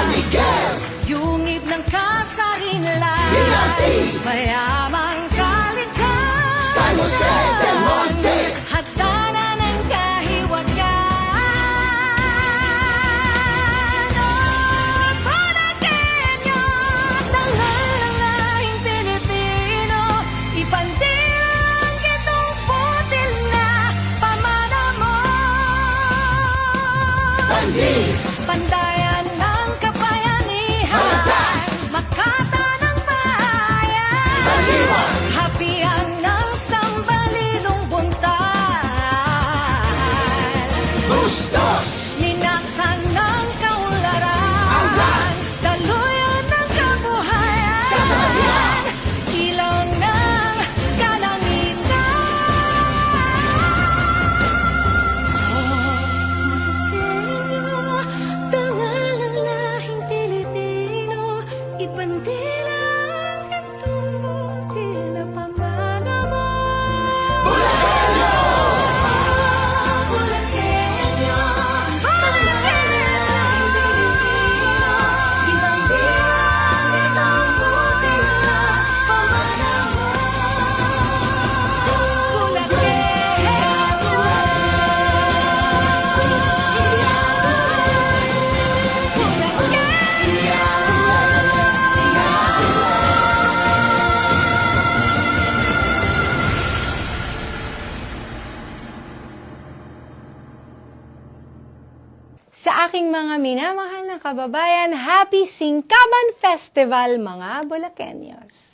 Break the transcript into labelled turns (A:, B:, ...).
A: San Miguel
B: Yungib ng kasarinlan
A: Bilati
B: Mayamang kaligtasan
A: San Jose del Monte!
B: Hagdanan ng kahiwagan. At Panakenyo Tanghal ng lahing Pilipino Ipandilang itong putil na pamana mo.
A: Bandi
C: Sa aking mga minamahal na kababayan, Happy Singkaban Festival mga Bulakenyos!